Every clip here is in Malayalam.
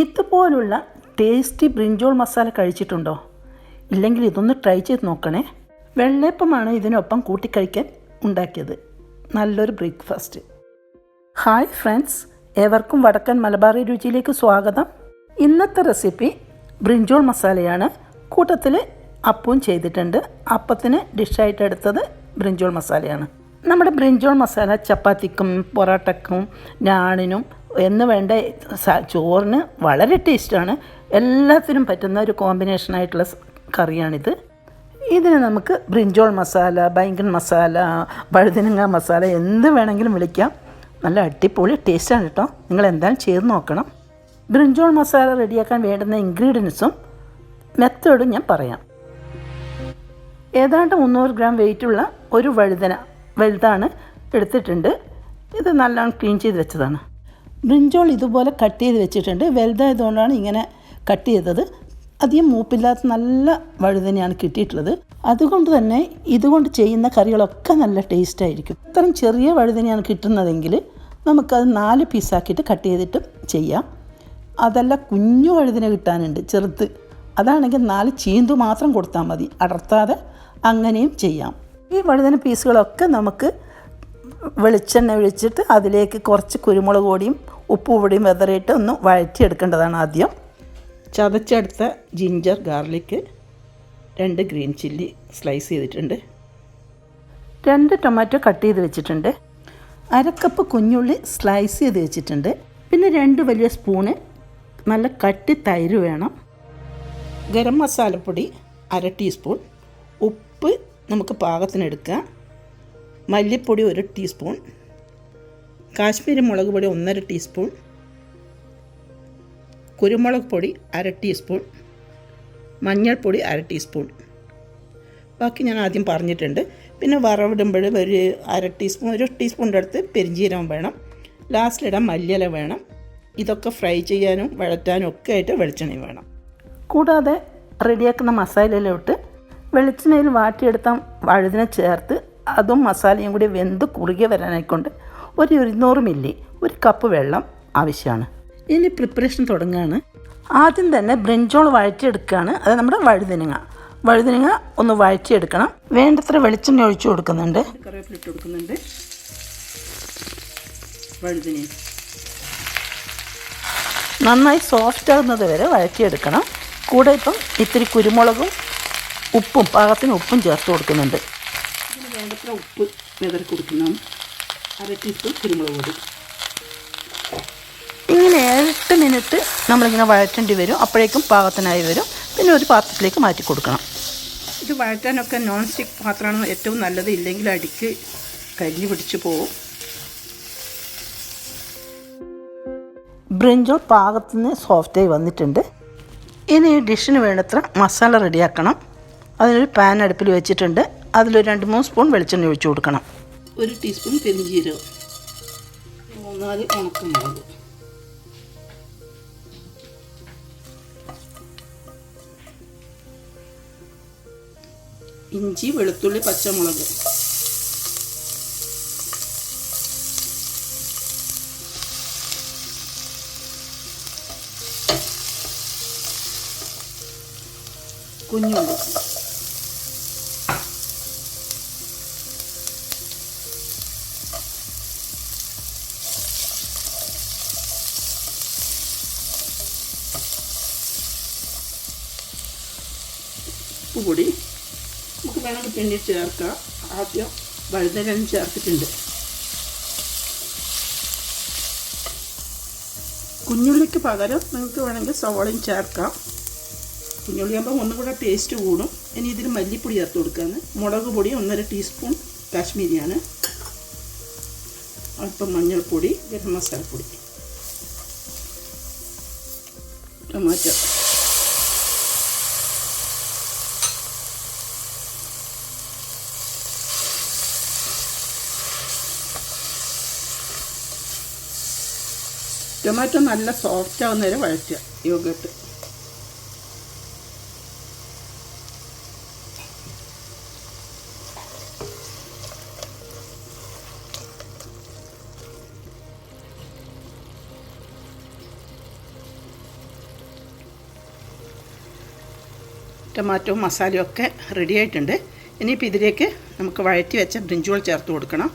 ഇതുപോലുള്ള ടേസ്റ്റി ബ്രിഞ്ചോൾ മസാല കഴിച്ചിട്ടുണ്ടോ? ഇല്ലെങ്കിൽ ഇതൊന്ന് ട്രൈ ചെയ്ത് നോക്കണേ. വെള്ളയപ്പമാണ് ഇതിനൊപ്പം കൂട്ടിക്കഴിക്കാൻ ഉണ്ടാക്കിയത്. നല്ലൊരു ബ്രേക്ക്ഫാസ്റ്റ് ഹായ് ഫ്രണ്ട്സ് ഏവർക്കും വടക്കൻ മലബാറി രുചിയിലേക്ക് സ്വാഗതം. ഇന്നത്തെ റെസിപ്പി ബ്രിഞ്ചോൾ മസാലയാണ് കൂട്ടത്തിൽ അപ്പവും ചെയ്തിട്ടുണ്ട്. അപ്പത്തിന് ഡിഷായിട്ട് എടുത്തത് ബ്രിഞ്ചോൾ മസാലയാണ് നമ്മുടെ ബ്രിഞ്ചോൾ മസാല ചപ്പാത്തിക്കും പൊറോട്ടക്കും നാണിനും എന്ന് വേണ്ട ചോറിന് വളരെ ടേസ്റ്റാണ്. എല്ലാത്തിനും പറ്റുന്ന ഒരു കോമ്പിനേഷനായിട്ടുള്ള കറിയാണിത്. ഇതിന് നമുക്ക് ബ്രിഞ്ചോൾ മസാല ബൈങ്കൻ മസാല വഴുതനങ്ങ മസാല എന്ത് വേണമെങ്കിലും വിളിക്കാം. നല്ല അടിപൊളി ടേസ്റ്റാണ് കേട്ടോ നിങ്ങൾ എന്തായാലും ചെയ്ത് നോക്കണം. ബ്രിഞ്ചോൾ മസാല റെഡിയാക്കാൻ വേണ്ടുന്ന ഇൻഗ്രീഡിയൻസും മെത്തേഡും ഞാൻ പറയാം. ഏതാണ്ട് മുന്നൂറ് ഗ്രാം വെയിറ്റുള്ള ഒരു വഴുതന വലുതാണ് എടുത്തിട്ടുണ്ട്. ഇത് നല്ലോണം ക്ലീൻ ചെയ്ത് വെച്ചതാണ്. ബ്രിഞ്ചോൾ ഇതുപോലെ കട്ട് ചെയ്ത് വെച്ചിട്ടുണ്ട്. വലുതായതുകൊണ്ടാണ് ഇങ്ങനെ കട്ട് ചെയ്തത്. അധികം മൂപ്പില്ലാത്ത നല്ല വഴുതനയാണ് കിട്ടിയിട്ടുള്ളത്. അതുകൊണ്ട് തന്നെ ഇതുകൊണ്ട് ചെയ്യുന്ന കറികളൊക്കെ നല്ല ടേസ്റ്റ് ആയിരിക്കും. ഇത്രയും ചെറിയ വഴുതനയാണ് കിട്ടുന്നതെങ്കിൽ നമുക്കത് നാല് പീസാക്കിയിട്ട് കട്ട് ചെയ്തിട്ട് ചെയ്യാം. അതല്ല കുഞ്ഞു വഴുതന കിട്ടാനുണ്ട് ചെറുത്ത് അതാണെങ്കിൽ നാല് ചീന്തു മാത്രം കൊടുത്താൽ മതി. അടർത്താതെ അങ്ങനെയും ചെയ്യാം. ഈ വഴുതന പീസുകളൊക്കെ നമുക്ക് വെളിച്ചെണ്ണ ഒഴിച്ചിട്ട് അതിലേക്ക് കുറച്ച് കുരുമുളക് പൊടിയും ഉപ്പ് പൊടിയും വെതറിയിട്ട് ഒന്ന് വഴറ്റിയെടുക്കേണ്ടതാണ് ആദ്യം. ചതച്ചെടുത്ത ജിഞ്ചർ ഗാർലിക്ക് രണ്ട് ഗ്രീൻ ചില്ലി സ്ലൈസ് ചെയ്തിട്ടുണ്ട്. രണ്ട് ടൊമാറ്റോ കട്ട് ചെയ്ത് വെച്ചിട്ടുണ്ട്. അരക്കപ്പ് കുഞ്ഞുള്ളി സ്ലൈസ് ചെയ്ത് വെച്ചിട്ടുണ്ട്. പിന്നെ രണ്ട് വലിയ സ്പൂണ് നല്ല കട്ടി തൈര് വേണം. ഗരം മസാലപ്പൊടി അര ടീസ്പൂൺ ഉപ്പ് നമുക്ക് പാകത്തിനെടുക്കാം. മല്ലിപ്പൊടി ഒരു ടീസ്പൂൺ കാശ്മീരി മുളക് പൊടി ഒന്നര ടീസ്പൂൺ കുരുമുളക് പൊടി അര ടീസ്പൂൺ മഞ്ഞൾപ്പൊടി അര ടീസ്പൂൺ. ബാക്കി ഞാൻ ആദ്യം പറഞ്ഞിട്ടുണ്ട്. പിന്നെ വറവിടുമ്പോൾ ഒരു അര ടീസ്പൂൺ ഒരു ടീസ്പൂണിന്റെ അടുത്ത് പെരിഞ്ചീരകം വേണം. ലാസ്റ്റിലിടാൻ മല്ലിയില വേണം. ഇതൊക്കെ ഫ്രൈ ചെയ്യാനും വഴറ്റാനും ഒക്കെ ആയിട്ട് വെളിച്ചെണ്ണ വേണം. കൂടാതെ റെഡിയാക്കുന്ന മസാലയിലോട്ട് വെളിച്ചെണ്ണയിൽ വാട്ടിയെടുത്ത വഴുതിനെ ചേർത്ത് അതും മസാലയും കൂടി വെന്ത് കുറുകെ വരാനായിക്കൊണ്ട് ഒരു ഇരുന്നൂറ് മില്ലി ഒരു കപ്പ് വെള്ളം ആവശ്യമാണ്. ഇനി പ്രിപ്പറേഷൻ തുടങ്ങുകയാണ് ആദ്യം തന്നെ ബ്രിഞ്ചോൾ വഴറ്റിയെടുക്കുകയാണ്. അത് നമ്മുടെ വഴുതനങ്ങ. വഴുതനങ്ങ ഒന്ന് വഴറ്റിയെടുക്കണം. വേണ്ടത്ര വെളിച്ചെണ്ണ ഒഴിച്ചു കൊടുക്കുന്നുണ്ട്. കറിവേപ്പില ഇട്ട് കൊടുക്കുന്നുണ്ട്. വഴുതനയും നന്നായി സോഫ്റ്റ് ആകുന്നത് വരെ വഴറ്റിയെടുക്കണം. കൂടെ ഇപ്പം ഇത്തിരി കുരുമുളകും ഉപ്പും പാകത്തിന് ഉപ്പും ചേർത്ത് കൊടുക്കുന്നുണ്ട്. വേണ്ടത്ര ഉപ്പ് വിതറി കൊടുക്കണം അര ടീസ്പൂൺ കുരുമുളക് പൊടി ഇങ്ങനെ എട്ട് മിനിറ്റ് നമ്മളിങ്ങനെ വഴറ്റേണ്ടി വരും. അപ്പോഴേക്കും പാകത്തിനായി വരും. പിന്നെ ഒരു പാത്രത്തിലേക്ക് മാറ്റി കൊടുക്കണം. ഇത് വഴറ്റാനൊക്കെ നോൺ സ്റ്റിക്ക് പാത്രമാണ് ഏറ്റവും നല്ലത്. ഇല്ലെങ്കിൽ അടിക്ക് കരിഞ്ഞു പിടിച്ച് പോവും ബ്രിഞ്ചോൾ പാകത്തിന് സോഫ്റ്റായി വന്നിട്ടുണ്ട്. ഇനി ഈ ഡിഷിന് വേണ്ടത്ര മസാല റെഡിയാക്കണം അതിനൊരു പാൻ അടുപ്പിൽ വെച്ചിട്ടുണ്ട്. അതിലൊരു രണ്ട് മൂന്ന് സ്പൂൺ വെളിച്ചെണ്ണ ഒഴിച്ചു കൊടുക്കണം. ഒരു ടീസ്പൂൺ പെരിഞ്ചീരകം മൂന്നാൽ ഉണക്കമുളക് ഇഞ്ചി വെളുത്തുള്ളി പച്ചമുളക്. കുഞ്ഞുള്ളി. ഉപ്പുപൊടി നമുക്ക് വേണമെങ്കിൽ പിന്നെ ചേർക്കാം ആദ്യം വഴുതനം ചേർത്തിട്ടുണ്ട്. കുഞ്ഞുള്ളിക്ക് പകരം നിങ്ങൾക്ക് വേണമെങ്കിൽ സവോളയും ചേർക്കാം. കുഞ്ഞുള്ളി ആകുമ്പോൾ ഒന്നും കൂടെ. ടേസ്റ്റ് കൂടും ഇനി ഇതിൽ മല്ലിപ്പൊടി ചേർത്ത് കൊടുക്കാന്ന് മുളക് പൊടി ഒന്നര ടീസ്പൂൺ കാശ്മീരിയാണ്. അല്പം മഞ്ഞൾപ്പൊടി ഗരം മസാലപ്പൊടി. ടൊമാറ്റോ. ടൊമാറ്റോ നല്ല സോഫ്റ്റ് ആവുന്ന വരെ വഴറ്റുക യോഗട്ട് ടൊമാറ്റോ മസാലയൊക്കെ റെഡി ആയിട്ടുണ്ട്. ഇനിയിപ്പോൾ ഇതിലേക്ക് നമുക്ക് വഴറ്റി വെച്ച ബ്രിഞ്ചുകൾ ചേർത്ത് കൊടുക്കണം.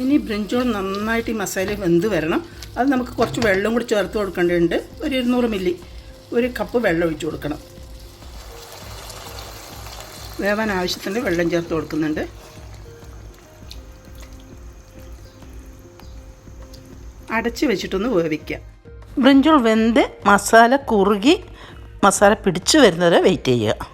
ഇനി ബ്രിഞ്ചോൾ നന്നായിട്ട് ഈ മസാല വെന്ത് വരണം. അത് നമുക്ക് കുറച്ച് വെള്ളം കൂടി ചേർത്ത് കൊടുക്കേണ്ടതുണ്ട്. ഒരു ഇരുന്നൂറ് മില്ലി ഒരു കപ്പ് വെള്ളം ഒഴിച്ച് കൊടുക്കണം. വേവാൻ ആവശ്യത്തിന് വെള്ളം ചേർത്ത് കൊടുക്കുന്നുണ്ട്. അടച്ച് വെച്ചിട്ടൊന്ന് വേവിക്കുക ബ്രിഞ്ചോൾ വെന്ത് മസാല കുറുകി മസാല പിടിച്ചു വരുന്നത് വെയിറ്റ് ചെയ്യുക.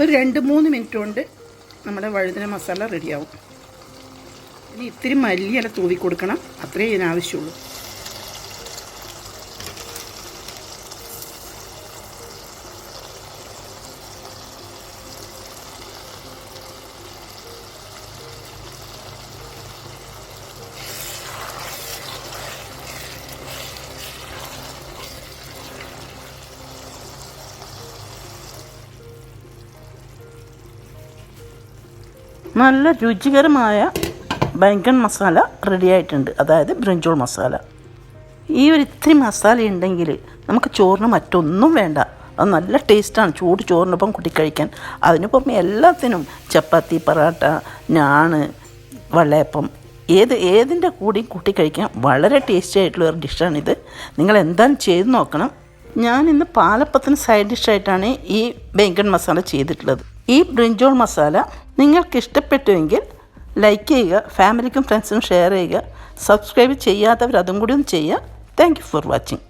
ഒരു രണ്ട് മൂന്ന് മിനിറ്റ് കൊണ്ട് നമ്മുടെ വഴുതന മസാല റെഡിയാവും ഇനി ഇത്തിരി മല്ലിയില തൂവി കൊടുക്കണം. അത്രേ ഇതിനാവശ്യമുള്ളൂ. നല്ല രുചികരമായ ബൈങ്കൺ മസാല റെഡി ആയിട്ടുണ്ട്. അതായത് ബ്രിഞ്ചോൾ മസാല. ഈ ഒരു ഇത്തിരി മസാല ഉണ്ടെങ്കിൽ നമുക്ക് ചോറിന് മറ്റൊന്നും വേണ്ട. അത് നല്ല ടേസ്റ്റാണ് ചൂട് ചോറിനൊപ്പം കൂട്ടി കഴിക്കാൻ. അതിന് പുറമെ എല്ലാത്തിനും ചപ്പാത്തി പൊറാട്ട ഞാണ് വള്ളയപ്പം ഏത് ഏതിന്റെ കൂടെയും കൂട്ടി കഴിക്കാൻ വളരെ ടേസ്റ്റി ആയിട്ടുള്ള ഒരു ഡിഷാണിത് നിങ്ങൾ എന്തായാലും ചെയ്ത് നോക്കണം. ഞാൻ ഇന്ന് പാലപ്പത്തിന് സൈഡ് ഡിഷായിട്ടാണ് ഈ ബേങ്കൺ മസാല ചെയ്തിട്ടുള്ളത്. ഈ ബ്രിഞ്ചോൾ മസാല നിങ്ങൾക്ക് ഇഷ്ടപ്പെട്ടുവെങ്കിൽ ലൈക്ക് ചെയ്യുക ഫാമിലിക്കും ഫ്രണ്ട്സിനും ഷെയർ ചെയ്യുക സബ്സ്ക്രൈബ് ചെയ്യാത്തവർ അതും കൂടി ഒന്ന് ചെയ്യുക. Thank for watching